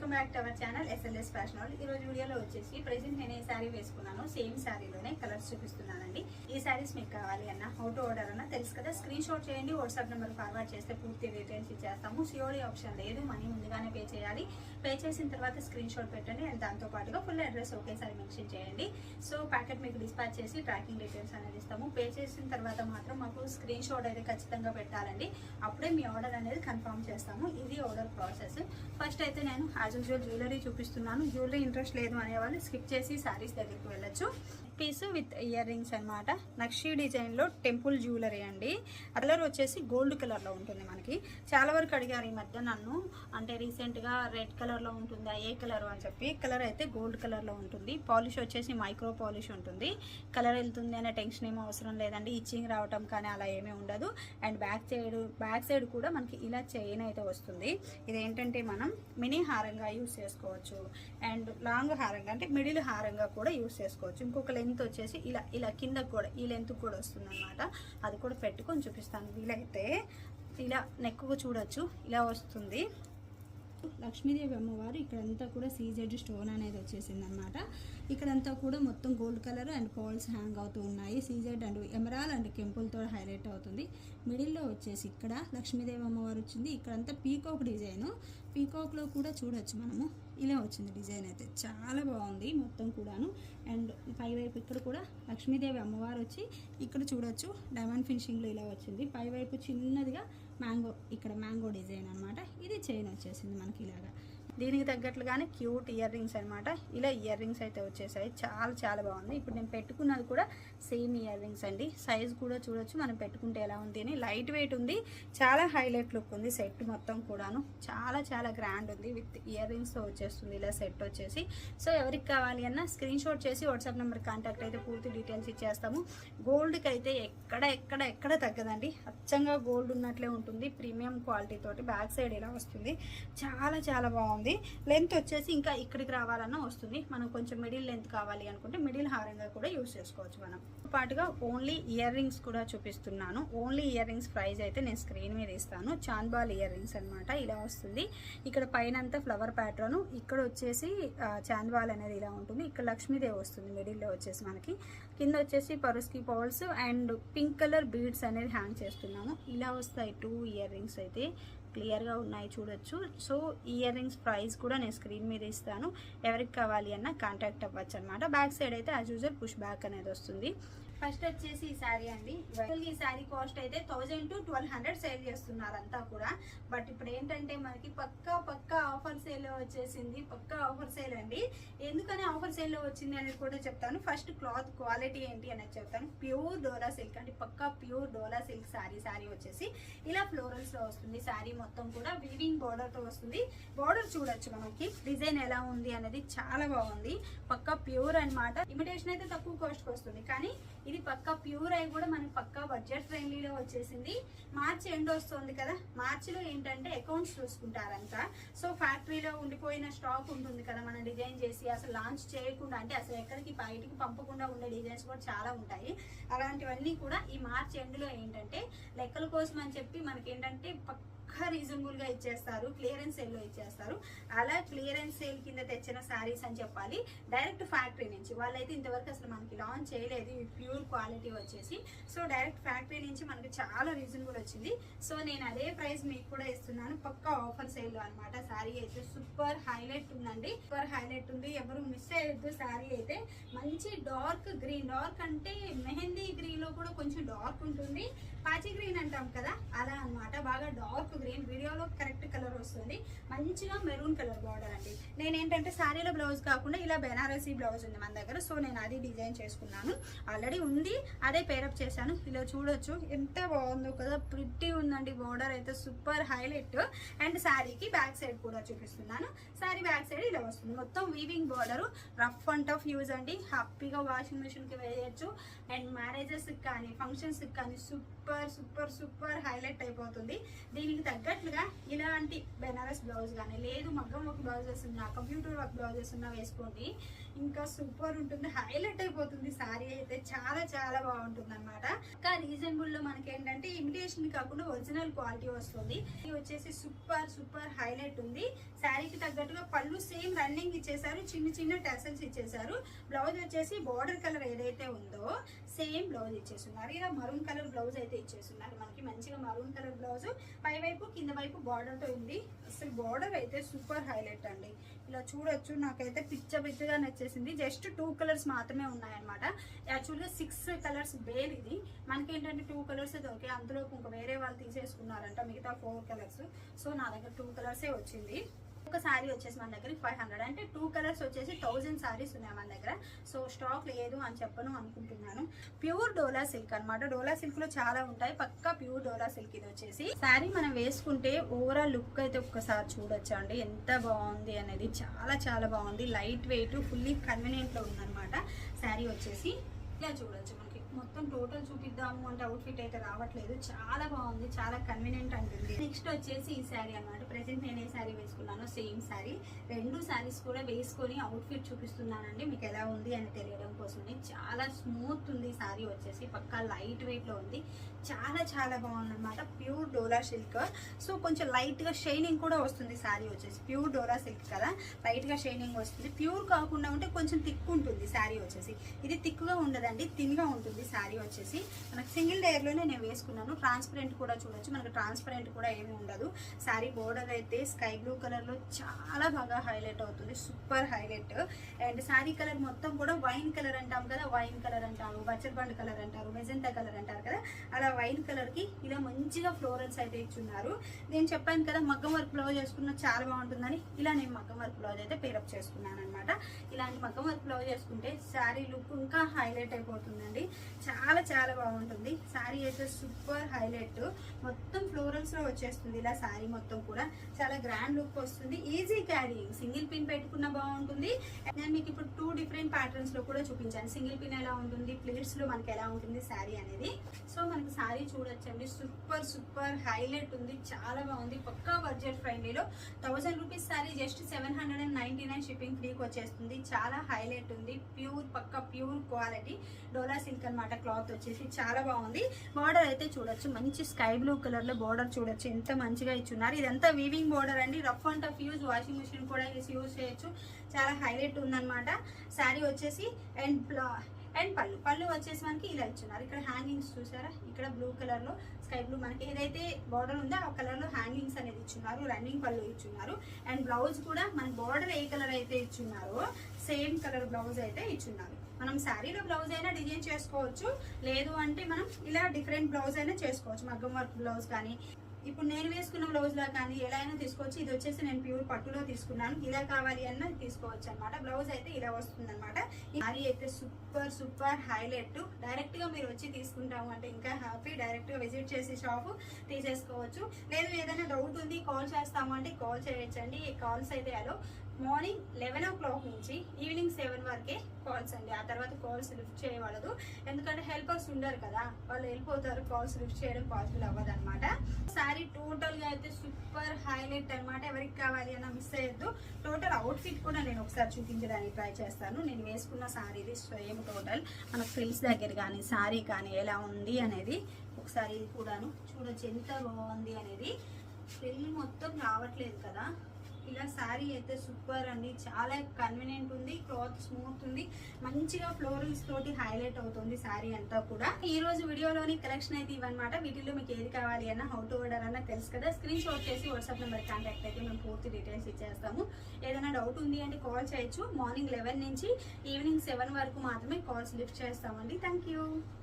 Welcome back to our channel S L S fashion వాళ్ళు ఈ రోజు వీడియోలో వచ్చేసి ప్రెసెంట్ నేను ఏ శారీ వేసుకున్నాను సేమ్ శారీలోనే కలర్స్ చూపిస్తున్నానండి. ఈ శారీస్ మీకు కావాలి అన్న హౌట్ ఆర్డర్ అన్న తెలుసు కదా. స్క్రీన్ షాట్ చేయండి వాట్సాప్ నెంబర్ ఫార్వర్డ్ చేస్తే పూర్తి డీటెయిల్స్ ఇచ్చేస్తాము. సిఓడి ఆప్షన్ లేదు మనీ ముందుగానే పే చేయాలి. పే చేసిన తర్వాత స్క్రీన్ షాట్ పెట్టండి అండ్ దాంతో పాటుగా ఫుల్ అడ్రస్ ఒకేసారి మెన్షన్ చేయండి. సో ప్యాకెట్ మీకు డిస్పాచ్ చేసి ట్రాకింగ్ డీటెయిల్స్ అనేది ఇస్తాము. పే చేసిన తర్వాత మాత్రం మాకు స్క్రీన్ షాట్ అయితే ఖచ్చితంగా పెట్టాలండి. అప్పుడే మీ ఆర్డర్ అనేది కన్ఫర్మ్ చేస్తాము. ఇది ఆర్డర్ ప్రాసెస్ ఫస్ట్ అయితే నేను యాజ్ యూజువల్ జ్యువెలరీ చూపిస్తున్నాను. జ్యువెలరీ ఇంట్రెస్ట్ లేదు అనేవాళ్ళు స్కిప్ చేసి శారీస్ దగ్గరికి వెళ్ళొచ్చు. పీస్ విత్ ఇయర్ రింగ్స్ అనమాట నక్షీ డిజైన్లో టెంపుల్ జ్యువెలరీ అండి. కలర్ వచ్చేసి గోల్డ్ కలర్లో ఉంటుంది మనకి. చాలా వరకు అడిగారు ఈ మధ్య నన్ను. అంటే రీసెంట్గా రెడ్ కలర్లో ఉంటుందా ఏ కలర్ అని చెప్పి. కలర్ అయితే గోల్డ్ కలర్లో ఉంటుంది. పాలిష్ వచ్చేసి మైక్రో పాలిష్ ఉంటుంది. కలర్ వెళ్తుంది అనే టెన్షన్ ఏమీ అవసరం లేదండి. ఇచ్చింగ్ రావటం కానీ అలా ఏమీ ఉండదు. And back side back side కూడా మనకి ఇలా చైన్ అయితే వస్తుంది. ఇదేంటంటే మనం మినీ హారంగా యూస్ చేసుకోవచ్చు. అండ్ లాంగ్ హారంగా అంటే మిడిల్ హారంగా కూడా యూస్ చేసుకోవచ్చు. ఇంకొక లెంత్ వచ్చేసి ఇలా ఇలా కింద కూడా ఈ లెంత్ కూడా వస్తుంది అనమాట అది కూడా పెట్టుకొని చూపిస్తాను. వీలైతే ఇలా నెక్కు చూడొచ్చు. ఇలా వస్తుంది. లక్ష్మీదేవి అమ్మవారు ఇక్కడంతా కూడా సీజెడ్ స్టోన్ అనేది వచ్చేసింది అనమాట ఇక్కడంతా కూడా మొత్తం gold colour and pearls hang అవుతూ ఉన్నాయి. సీజెడ్ అండ్ ఎమరాల్ అండ్ కెంపుల్తో హైలైట్ అవుతుంది. మిడిల్లో వచ్చేసి ఇక్కడ లక్ష్మీదేవి అమ్మవారు వచ్చింది. ఇక్కడంతా పీకాక్ డిజైన్. పీకాక్లో కూడా చూడొచ్చు మనము. ఇలా వచ్చింది డిజైన్ అయితే. చాలా బాగుంది మొత్తం కూడాను. అండ్ పై వైపు ఇక్కడ కూడా లక్ష్మీదేవి అమ్మవారు వచ్చి ఇక్కడ చూడొచ్చు. డైమండ్ ఫినిషింగ్లో ఇలా వచ్చింది. పై వైపు చిన్నదిగా మ్యాంగో ఇక్కడ మ్యాంగో డిజైన్ అనమాట ఇది చైన్ వచ్చేసింది మనకి ఇలాగా. దీనికి తగ్గట్లుగానే క్యూట్ ఇయర్ రింగ్స్ అనమాట ఇలా ఇయర్ రింగ్స్ అయితే వచ్చేసాయి. చాలా చాలా బాగుంది. ఇప్పుడు నేను పెట్టుకున్నది కూడా సేమ్ ఇయర్ రింగ్స్ అండి. సైజ్ కూడా చూడొచ్చు. మనం పెట్టుకుంటే ఎలా ఉంది అని. లైట్ వెయిట్ ఉంది. చాలా హైలైట్ లుక్ ఉంది సెట్ మొత్తం కూడాను. చాలా చాలా గ్రాండ్ ఉంది. విత్ ఇయర్ రింగ్స్తో వచ్చేస్తుంది ఇలా సెట్ వచ్చేసి. సో ఎవరికి కావాలి అన్న స్క్రీన్ షాట్ చేసి వాట్సాప్ నెంబర్ కాంటాక్ట్ అయితే పూర్తి డీటెయిల్స్ ఇచ్చేస్తాము. గోల్డ్కి అయితే ఎక్కడ ఎక్కడ ఎక్కడ తగ్గదండి. అచ్చంగా గోల్డ్ ఉన్నట్లే ఉంటుంది. ప్రీమియం క్వాలిటీ తోటి బ్యాక్ సైడ్ ఇలా వస్తుంది. చాలా చాలా బాగుంది. లెంత్ వచ్చేసి ఇంకా ఇక్కడికి రావాలన్నా వస్తుంది. మనం కొంచెం మిడిల్ లెంత్ కావాలి అనుకుంటే మిడిల్ హారంగా కూడా యూస్ చేసుకోవచ్చు మనం. పాటుగా ఓన్లీ ఇయర్ రింగ్స్ కూడా చూపిస్తున్నాను. ఓన్లీ ఇయర్ రింగ్స్ ప్రైస్ అయితే నేను స్క్రీన్ మీద ఇస్తాను. చాంద్బాల్ ఇయర్ రింగ్స్ అనమాట ఇలా వస్తుంది. ఇక్కడ పైన అంతా ఫ్లవర్ ప్యాటర్న్ ఇక్కడ వచ్చేసి చాంద్వాల్ అనేది ఇలా ఉంటుంది. ఇక్కడ లక్ష్మీదేవి వస్తుంది మిడిల్లో వచ్చేసి మనకి. కింద వచ్చేసి పరుస్కి pearls and pink colour beads అనేది హ్యాంగ్ చేస్తున్నాము. ఇలా వస్తాయి టూ ఇయర్ రింగ్స్ అయితే. క్లియర్గా ఉన్నాయి చూడొచ్చు. సో ఇయర్ రింగ్స్ ప్రైస్ కూడా నేను స్క్రీన్ మీద ఇస్తాను. ఎవరికి కావాలి అన్న కాంటాక్ట్ అవ్వచ్చు అనమాట బ్యాక్ సైడ్ అయితే యాజ్ యూజువల్ పుష్ బ్యాక్ అనేది వస్తుంది. ఫస్ట్ వచ్చేసి ఈ శారీ అండి. ఈ శారీ కాస్ట్ అయితే thousand to twelve hundred sale చేస్తున్నారు అంతా కూడా. బట్ ఇప్పుడు ఏంటంటే మనకి పక్కా పక్కా ఆఫర్ సేల్ వచ్చేసింది. పక్కా ఆఫర్ సేల్ అండి. ఎందుకని ఆఫర్ సేల్లో వచ్చింది అనేది కూడా చెప్తాను. ఫస్ట్ క్లాత్ క్వాలిటీ ఏంటి అనేది చెప్తాను. ప్యూర్ డోలా సిల్క్ అంటే పక్కా ప్యూర్ డోలా సిల్క్ శారీ శారీ వచ్చేసి. ఇలా ఫ్లోరల్స్లో వస్తుంది. శారీ మొత్తం కూడా వీవింగ్ బోర్డర్తో వస్తుంది. బోర్డర్ చూడొచ్చు మనకి. డిజైన్ ఎలా ఉంది అనేది చాలా బాగుంది. పక్కా ప్యూర్ అన్నమాట. ఇమిటేషన్ అయితే తక్కువ కాస్ట్ వస్తుంది. కానీ ఇది పక్కా ప్యూర్ అయి కూడా మనకి పక్కా బడ్జెట్ ఫ్రెండ్లీలో వచ్చేసింది. మార్చి ఎండ్ వస్తుంది కదా మార్చిలో ఏంటంటే అకౌంట్స్ చూసుకుంటారంట. సో ఫ్యాక్టరీలో ఉండిపోయిన స్టాక్ ఉంటుంది కదా మనం డిజైన్ చేసి అసలు లాంచ్ చేయకుండా అంటే అసలు ఎక్కడికి బయటికి పంపకుండా ఉండే డిజైన్స్ కూడా చాలా ఉంటాయి. అలాంటివన్నీ కూడా ఈ మార్చ్ ఎండ్లో ఏంటంటే లెక్కల కోసం అని చెప్పి మనకి ఏంటంటే ఒక్క రీజనబుల్గా ఇచ్చేస్తారు క్లియరెన్స్ సేల్లో ఇచ్చేస్తారు. అలా క్లియరెన్స్ సేల్ కింద తెచ్చిన శారీస్ అని చెప్పాలి. డైరెక్ట్ ఫ్యాక్టరీ నుంచి. వాళ్ళైతే ఇంతవరకు అసలు మనకి లాంచ్ చేయలేదు. ప్యూర్ క్వాలిటీ వచ్చేసి. సో డైరెక్ట్ ఫ్యాక్టరీ నుంచి మనకి చాలా రీజనబుల్ వచ్చింది. సో నేను అదే ప్రైస్ మీకు కూడా ఇస్తున్నాను. పక్కా ఆఫర్ సేల్లో అనమాట శారీ అయితే సూపర్ హైలైట్ ఉందండి. సూపర్ హైలైట్ ఉంది. ఎవరు మిస్ అయ్యొద్దు శారీ అయితే. మంచి డార్క్ గ్రీన్ డార్క్ అంటే మెహందీ గ్రీన్లో కూడా కొంచెం డార్క్ ఉంటుంది. పాచి గ్రీన్ అంటాం కదా అలా అన్నమాట. బాగా డార్క్ గ్రీన్ వీడియోలో కరెక్ట్ కలర్ వస్తుంది. మంచిగా మెరూన్ కలర్ బార్డర్ అండి. నేను ఏంటంటే శారీలో బ్లౌజ్ కాకుండా ఇలా బెనారసీ బ్లౌజ్ ఉంది మన దగ్గర. సో నేను అది డిజైన్ చేసుకున్నాను. ఆల్రెడీ ఉంది. అదే పేరప్ చేశాను. ఇలా చూడొచ్చు. ఎంత బాగుందో కదా. ప్రిట్టి ఉందండి బార్డర్ అయితే. సూపర్ హైలైట్ అండ్ శారీకి బ్యాక్ సైడ్ కూడా చూపిస్తున్నాను. శారీ బ్యాక్ సైడ్ ఇలా వస్తుంది. మొత్తం weaving border rough and tough use అండి. హ్యాపీగా వాషింగ్ మిషన్కి వేయచ్చు. అండ్ మ్యారేజెస్కి కానీ ఫంక్షన్స్కి కానీ super super super super highlight అయిపోతుంది. దీనికి తగ్గట్లుగా ఇలాంటి బెనారస్ బ్లౌజ్ కానీ లేదు మగ్గం వర్క్ బ్లౌజెస్ ఉన్నా కంప్యూటర్ వర్క్ బ్లౌజెస్ ఉన్నా వేసుకోండి. ఇంకా సూపర్ ఉంటుంది. హైలైట్ అయిపోతుంది. సారీ అయితే చాలా చాలా బాగుంటుంది అనమాట ఇంకా రీజనబుల్లో మనకి ఏంటంటే ఇమిటేషన్ కాకుండా ఒరిజినల్ క్వాలిటీ వస్తుంది. ఇది వచ్చేసి సూపర్ సూపర్ హైలైట్ ఉంది. శారీకి తగ్గట్టుగా పళ్ళు సేమ్ రన్నింగ్ ఇచ్చేసారు. చిన్న చిన్న టెసల్స్ ఇచ్చేసారు. బ్లౌజ్ వచ్చేసి బార్డర్ కలర్ ఏదైతే ఉందో సేమ్ బ్లౌజ్ ఇచ్చేస్తున్నారు. ఇలా మరూన్ కలర్ బ్లౌజ్ అయితే ఇచ్చేస్తున్నారు. మనకి మంచిగా మరూన్ కలర్ బ్లౌజ్ పై వైపు కింద వైపు బార్డర్తో ఉంది. అసలు బార్డర్ అయితే సూపర్ హైలైట్ అండి. ఇలా చూడొచ్చు. నాకైతే పిచ్చ పిచ్చగా నచ్చింది. వచ్చేసింది. జస్ట్ టూ కలర్స్ మాత్రమే ఉన్నాయన్నమాట. యాక్చువల్గా సిక్స్ కలర్స్ బేల్ ఇది. మనకి ఏంటంటే టూ కలర్స్ దొరికాయి అందులో ఇంకా వేరే వాళ్ళు తీసేసుకున్నారంట మిగతా ఫోర్ కలర్స్. సో నా దగ్గర టూ కలర్సే వచ్చింది. ఒక శారీ వచ్చేసి మన దగ్గర ఫైవ్ హండ్రెడ్ అంటే టూ కలర్స్ వచ్చేసి థౌజండ్ శారీస్ ఉన్నాయి మన దగ్గర. సో స్టాక్ లేదు అని చెప్పను అనుకుంటున్నాను. ప్యూర్ డోలా సిల్క్ అన్నమాట. డోలా సిల్క్లో చాలా ఉంటాయి. పక్కా ప్యూర్ డోలా సిల్క్ ఇది వచ్చేసి. శారీ మనం వేసుకుంటే ఓవరాల్ లుక్ అయితే ఒక్కసారి చూడొచ్చు అండి. ఎంత బాగుంది అనేది చాలా చాలా బాగుంది. లైట్ వెయిట్ ఫుల్లీ కన్వీనియంట్లో ఉందన్నమాట. శారీ వచ్చేసి ఇలా చూడొచ్చు మొత్తం టోటల్ చూపిద్దాము అంటే అవుట్ఫిట్ అయితే రావట్లేదు. చాలా బాగుంది చాలా కన్వీనియంట్ అంటుంది. నెక్స్ట్ వచ్చేసి ఈ శారీ అనమాట ప్రెసెంట్ నేను ఏ శారీ వేసుకున్నానో సేమ్ శారీ రెండు శారీస్ కూడా వేసుకొని అవుట్ఫిట్ చూపిస్తున్నానండి. మీకు ఎలా ఉంది అని తెలియడం కోసమే చాలా స్మూత్ ఉంది శారీ వచ్చేసి. పక్కా లైట్ వెయిట్లో ఉంది. చాలా చాలా బాగుంది అనమాట ప్యూర్ డోలా సిల్క్ సో కొంచెం లైట్గా షైనింగ్ కూడా వస్తుంది శారీ వచ్చేసి. ప్యూర్ డోలా సిల్క్ కదా. లైట్గా షైనింగ్ వస్తుంది. ప్యూర్ కాకుండా ఉంటే కొంచెం థిక్ ఉంటుంది శారీ వచ్చేసి. ఇది థిక్గా ఉండదండి థిన్గా ఉంటుంది. ఉంటుంది శారీ వచ్చేసి మనకు సింగిల్ లేయర్లోనే నేను వేసుకున్నాను. ట్రాన్స్పరెంట్ కూడా చూడొచ్చు. మనకు ట్రాన్స్పరెంట్ కూడా ఏమీ ఉండదు. శారీ బోర్డర్ అయితే స్కై బ్లూ కలర్లో చాలా బాగా హైలైట్ అవుతుంది. Super highlight and sari colour మొత్తం కూడా వైన్ కలర్ అంటాం కదా వైన్ కలర్ అంటారు బచ్చర్బండ్ కలర్ అంటారు మెజంతా కలర్ అంటారు కదా. అలా వైన్ కలర్కి ఇలా మంచిగా ఫ్లోరల్స్ అయితే ఇచ్చున్నారు. నేను చెప్పాను కదా మగ్గం వర్క్ బ్లౌజ్ వేసుకున్న చాలా బాగుంటుందని. ఇలా నేను మగ్గం వర్క్ బ్లౌజ్ అయితే పేరప్ చేసుకున్నాను అనమాట ఇలాంటి మగ్గం వర్క్ బ్లౌజ్ వేసుకుంటే శారీ లుక్ ఇంకా హైలైట్ అయిపోతుందండి. చాలా చాలా బాగుంటుంది. శారీ అయితే సూపర్ హైలైట్. మొత్తం ఫ్లోరల్స్లో వచ్చేస్తుంది ఇలా శారీ మొత్తం కూడా. చాలా గ్రాండ్ లుక్ వస్తుంది. ఈజీ క్యారీయింగ్ సింగిల్ పిన్ పెట్టుకున్న బాగుంటుంది. నేను మీకు ఇప్పుడు టూ డిఫరెంట్ ప్యాటర్న్స్లో కూడా చూపించాను. సింగిల్ పిన్ ఎలా ఉంటుంది? ప్లేట్స్లో మనకి ఎలా ఉంటుంది శారీ అనేది. సో మనకి శారీ చూడొచ్చండి. సూపర్ సూపర్ హైలైట్ ఉంది. చాలా బాగుంది. పక్కా budget ఫ్రెండ్లీలో thousand rupees sari just seven hundred and ninety nine shipping ఫ్రీకి వచ్చేస్తుంది. చాలా హైలైట్ ఉంది. ప్యూర్ పక్క ప్యూర్ క్వాలిటీ డోలా సిల్క్ అనమాట క్లాత్ వచ్చేసి చాలా బాగుంది. బార్డర్ అయితే చూడొచ్చు. మంచి స్కై బ్లూ కలర్లో బార్డర్ చూడొచ్చు. ఎంత మంచిగా ఇచ్చున్నారు. ఇదంతా వీవింగ్ బార్డర్ అండి. Rough and tough use washing machine కూడా యూజ్ చేయొచ్చు. చాలా హైలైట్ ఉందన్నమాట. శారీ వచ్చేసి అండ్ అండ్ పళ్ళు. పళ్ళు వచ్చేసి మనకి ఇలా ఇచ్చున్నారు. ఇక్కడ హ్యాంగింగ్స్ చూసారా? ఇక్కడ బ్లూ కలర్లో స్కై బ్లూ మనకి ఏదైతే బార్డర్ ఉందో ఆ కలర్లో హ్యాంగింగ్స్ అనేది ఇచ్చున్నారు. రన్నింగ్ పళ్ళు ఇచ్చున్నారు. అండ్ బ్లౌజ్ కూడా మన బార్డర్ ఏ కలర్ అయితే ఇచ్చున్నారో సేమ్ కలర్ బ్లౌజ్ అయితే ఇచ్చున్నారు. మనం శారీలో బ్లౌజ్ అయినా డిజైన్ చేసుకోవచ్చు. లేదు అంటే మనం ఇలా డిఫరెంట్ బ్లౌజ్ అయినా చేసుకోవచ్చు. మగ్గం వర్క్ బ్లౌజ్ కానీ ఇప్పుడు నేను వేసుకున్న బ్లౌజ్లో కానీ ఎలా అయినా తీసుకోవచ్చు. ఇది వచ్చేసి నేను ప్యూర్ పట్టులో తీసుకున్నాను. ఇలా కావాలి అన్న తీసుకోవచ్చు అనమాట బ్లౌజ్ అయితే ఇలా వస్తుంది అనమాట అది అయితే సూపర్ సూపర్ హైలైట్ డైరెక్ట్గా మీరు వచ్చి తీసుకుంటాము అంటే ఇంకా హ్యాపీ డైరెక్ట్గా విజిట్ చేసి షాప్ తీసేసుకోవచ్చు. లేదు ఏదైనా డౌట్ ఉంది కాల్ చేస్తాము అంటే కాల్ చేయొచ్చండి. ఈ కాల్స్ అయితే అలో మార్నింగ్ లెవెన్ ఓ క్లాక్ నుంచి ఈవినింగ్ సెవెన్ వరకే కాల్స్ అండి. ఆ తర్వాత కాల్స్ లిఫ్ట్ చేయవలదు ఎందుకంటే హెల్పర్స్ ఉండరు కదా. వాళ్ళు వెళ్ళిపోతారు కాల్స్ లిఫ్ట్ చేయడం పాసిబుల్ అవ్వదు అనమాట శారీ టోటల్గా అయితే సూపర్ హైలైట్ అనమాట ఎవరికి కావాలి అన్న మిస్ అయ్యద్దు. టోటల్ అవుట్ ఫిట్ కూడా నేను ఒకసారి చూపించడానికి ట్రై చేస్తాను. నేను వేసుకున్న శారీది సేమ్ టోటల్. మన ఫ్రిల్స్ దగ్గర కానీ శారీ కానీ ఎలా ఉంది అనేది ఒకసారి ఇది కూడాను చూడొచ్చు. ఎంత బాగుంది అనేది. ఫ్రిల్ మొత్తం రావట్లేదు కదా. ఇలా శారీ అయితే సూపర్ అండి. చాలా కన్వీనియంట్ ఉంది క్లాత్ స్మూత్ ఉంది. మంచిగా ఫ్లోరల్స్ తోటి హైలైట్ అవుతుంది శారీ అంతా కూడా. ఈ రోజు వీడియోలోని కలెక్షన్ అయితే ఇవన్నమాట. వీటిలో మీకు ఏది కావాలి అన్న హౌ టు ఆర్డర్ అన్న తెలుసు కదా. స్క్రీన్ షాట్ చేసి వాట్సాప్ నెంబర్ కాంటాక్ట్ అయితే మేము పూర్తి డీటెయిల్స్ ఇచ్చేస్తాము. ఏదైనా డౌట్ ఉంది అంటే కాల్ చేయొచ్చు. మార్నింగ్ లెవెన్ నుంచి ఈవినింగ్ సెవెన్ వరకు మాత్రమే కాల్స్ లిఫ్ట్ చేస్తామండి. Thank you